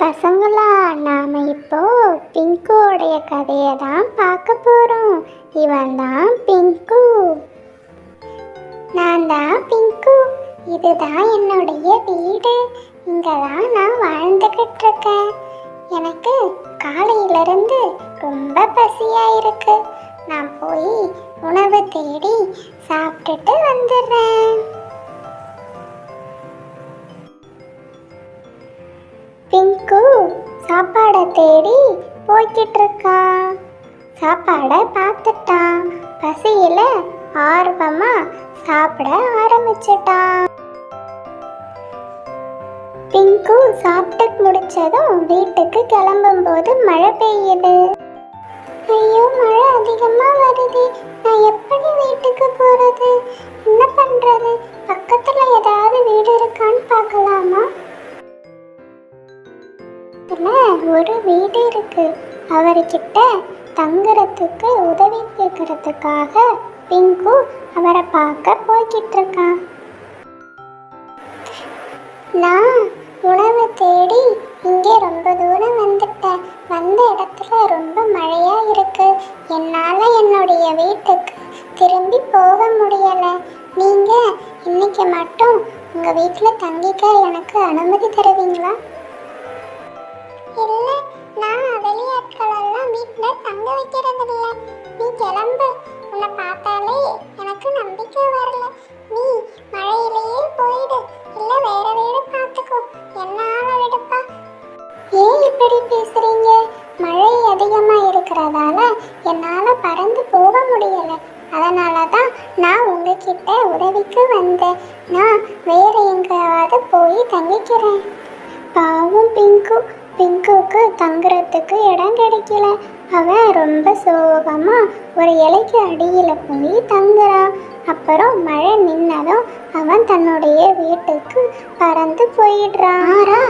பசங்களா நாம் இப்போ பிங்குடைய கதையை தான் பார்க்க போகிறோம் இவன் தான் பிங்கு. நான் தான் பிங்கு. இதுதான் என்னுடைய வீடு. இங்கே தான் நான் வாழ்ந்துக்கிட்டு இருக்கேன் எனக்கு காலையிலிருந்து ரொம்ப பசியாக இருக்கு. நான் போய் உணவு தேடி சாப்பிட்டுட்டு வந்துடுறேன். பிங்கு சாப்பாடை தேடி போய்கிட்டு இருக்கா சாப்பாடை பார்த்துட்டான். பசியில ஆர்வமா சாப்பிட ஆரம்பிச்சிட்டான். பிங்கு சாப்பிட்டு முடிச்சதும் வீட்டுக்கு கிளம்பும்போது மழை பெய்யுது. ஐயோ மழை அதிகமா வருது. நான் எப்படி வீட்டுக்கு வீடு இருக்கு அவர்கிட்ட தங்குறதுக்கு உதவி கேட்கறதுக்காக பிங்கு அவரை பார்க்க போய்கிட்டு இருக்கான் நான் உணவு தேடி இங்கே ரொம்ப தூரம் வந்துட்டேன். வந்த இடத்துல ரொம்ப மழையா இருக்கு. என்னால என்னுடைய வீட்டுக்கு திரும்பி போக முடியல. நீங்க இன்னைக்கு மட்டும் உங்க வீட்டுல தங்கிக்க எனக்கு அனுமதி தருவீங்களா? இல்லை நான் வெளியாட்களெல்லாம் வீட்டில் தங்க வைக்கிறது நீ கிளம்பு. உன்னை பார்த்தாலே எனக்கு நம்பிக்கை வரல. நீ மழையிலேயே போயிடு. இல்லை வேற வீடு பார்த்துக்கோ. என்னால விடுப்பா ஏன் இப்படி பேசுறீங்க? மழை அதிகமாக இருக்கிறதால என்னால் பறந்து போக முடியல. அதனால தான் நான் உங்ககிட்ட உதவிக்கு வந்தேன். நான் வேற எங்கேயாவது போய் தங்கிக்கிறேன். பாவம் பிங்கு. பிங்குக்கு தங்குறதுக்கு இடம் கிடைக்கல. அவன் ரொம்ப சோகமாக ஒரு இலைக்கு அடியில் போய் தங்குறான் அப்புறம் மழை நின்னதும் அவன் தன்னுடைய வீட்டுக்கு பறந்து போயிடுறான் ஆறா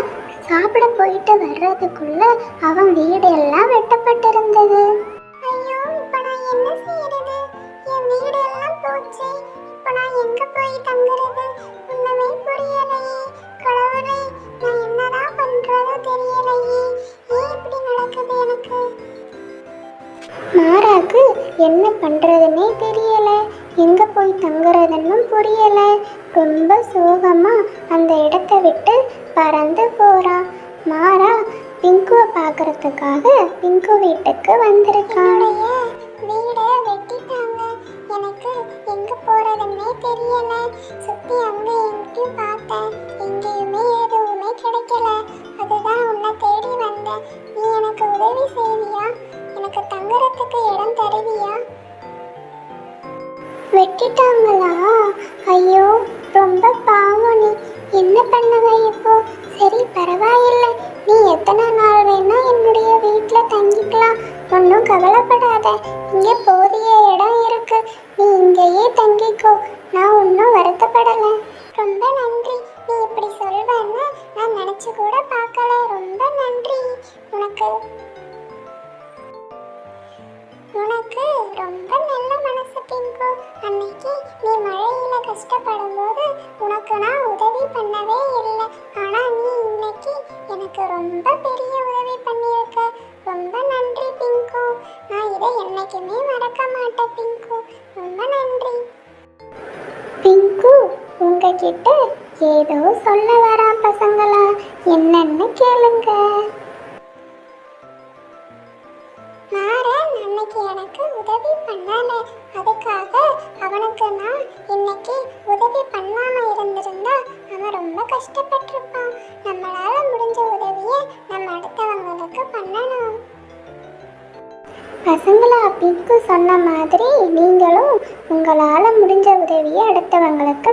சாப்பிட போயிட்டு வர்றதுக்குள்ள அவன் வீடு எல்லாம் வெட்டப்பட்டிருந்தது. என்ன பண்றதுன்னே தெரியல. எங்க போய் தங்குறதுன்னும் புரியலை. ரொம்ப சோகமா அந்த இடத்த விட்டு பறந்து போகிறான் மாறா பிங்குவை பார்க்கறதுக்காக பிங்கு வீட்டுக்கு வந்திருக்கான். வீடை வெட்டிட்டாங்க. எனக்கு எங்க போறதுன்னே தெரியல. சுத்தி அங்க எங்கேயும் பார்த்தேன். எங்கேயுமே எதுவுமே கிடைக்கல. அதுதான் உன்னை தேடி வந்தேன். நீ எனக்கு உதவி செய்ய தங்குறதுக்கு இடம் தருவியா? வெட்டிட்டாங்களா? ஐயோ ரொம்ப பாவம் நீ. என்ன பண்ணுவ இப்போ? சரி பரவாயில்லை. நீ எத்தனை நாள் வேணா என்னுடைய வீட்டில் தங்கிக்கலாம். ஒன்றும் கவலைப்படாத. இங்கே போதிய இடம் இருக்கு. நீ இங்கேயே தங்கிக்கோ. அன்னைக்கு நீ மழையில கஷ்டப்படும் போது உனக்கு நான் உதவி பண்ணவே இல்லை. ஆனா நீ இன்னைக்கு எனக்கு ரொம்ப பெரிய உதவி பண்ணியிருக்க. ரொம்ப நன்றி பிங்கு. நான் இதை என்னைக்குமே மறக்க மாட்டேன் பிங்கு. ரொம்ப நன்றி. பிங்கு உங்ககிட்ட ஏதோ சொல்ல வரா பசங்களா? என்னன்னு கேளுங்க. மாறன் அன்னைக்கு எனக்கு உதவி பண்ணல அதுக்காக அவனுக்கு நான் இன்னைக்கு உதவி பண்ணாம இருந்திருந்தா அவன் ரொம்ப கஷ்டப்பட்டிருப்பான். நம்மளால முடிஞ்ச உதவியை நம்ம அடுத்தவங்களுக்கு பண்ணணும். பசங்களா பிக்கு சொன்ன மாதிரி நீங்களும் உங்களால் முடிஞ்ச உதவியை அடுத்தவங்களுக்கு